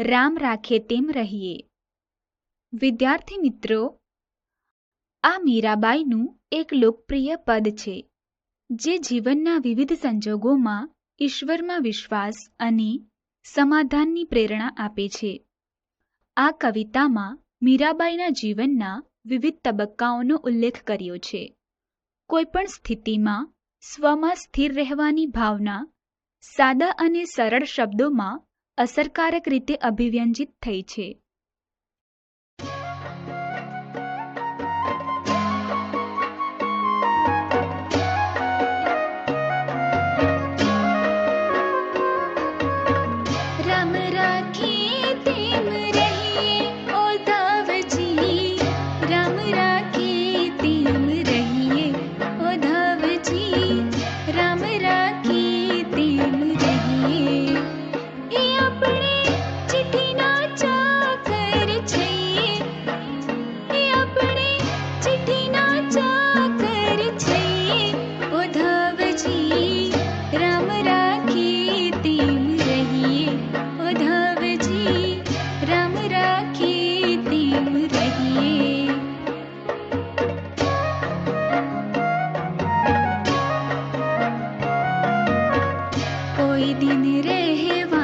રામ રાખે તેમ રહીએ. વિદ્યાર્થી મિત્રો, આ મીરાબાઈનું એક લોકપ્રિય પદ છે, જે જીવનના વિવિધ સંજોગોમાં ઈશ્વરમાં વિશ્વાસ અને સમાધાનની પ્રેરણા આપે છે. આ કવિતામાં મીરાબાઈના જીવનના વિવિધ તબક્કાઓનો ઉલ્લેખ કર્યો છે. કોઈપણ સ્થિતિમાં સ્વમાં સ્થિર રહેવાની ભાવના, સાદા અને સરળ શબ્દોમાં અસરકારક રીતે અભિવ્યંજિત થઈ છે. કોઈ દિન રહેવાની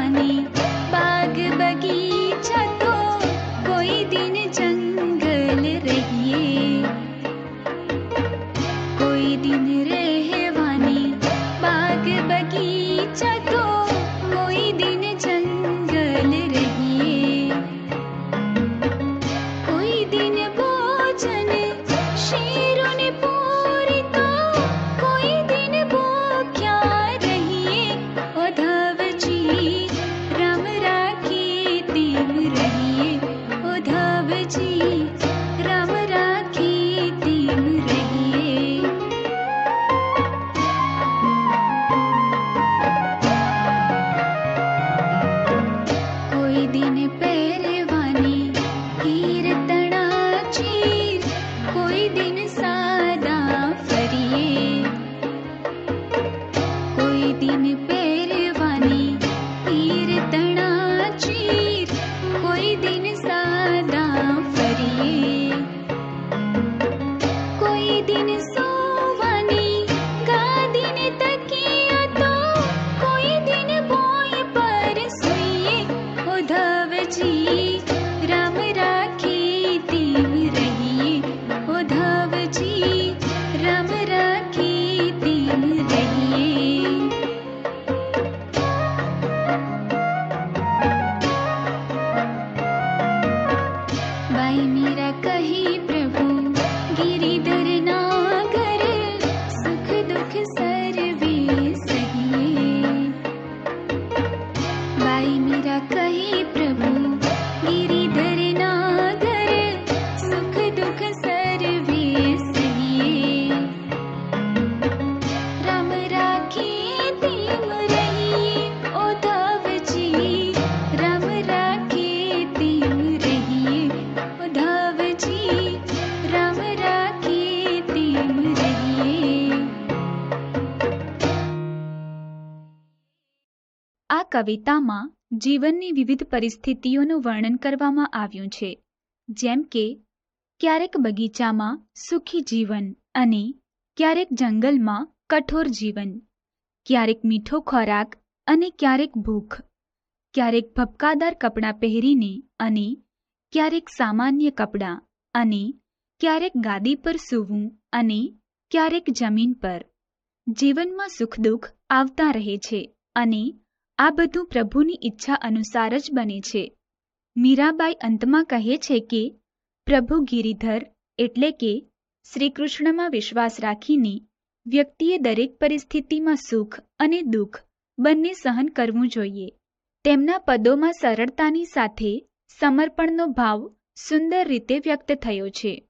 કોઈ કવિતામાં જીવનની વિવિધ પરિસ્થિતિઓનું વર્ણન કરવામાં આવ્યું છે. જેમ કે, ક્યારેક બગીચામાં સુખી જીવન અને ક્યારેક જંગલમાં કઠોર જીવન, ક્યારેક મીઠો ખોરાક અને ક્યારેક ભૂખ, ક્યારેક ભપકાદાર કપડાં પહેરીને અને ક્યારેક સામાન્ય કપડાં અને ક્યારેક ગાદી પર સૂવું અને ક્યારેક જમીન પર. જીવનમાં સુખ દુઃખ આવતા રહે છે અને આ બધું પ્રભુની ઈચ્છા અનુસાર જ બને છે. મીરાબાઈ અંતમાં કહે છે કે, પ્રભુ ગિરિધર એટલે કે શ્રીકૃષ્ણમાં વિશ્વાસ રાખીને વ્યક્તિએ દરેક પરિસ્થિતિમાં સુખ અને દુઃખ બંને સહન કરવું જોઈએ. તેમના પદોમાં સરળતાની સાથે સમર્પણનો ભાવ સુંદર રીતે વ્યક્ત થયો છે.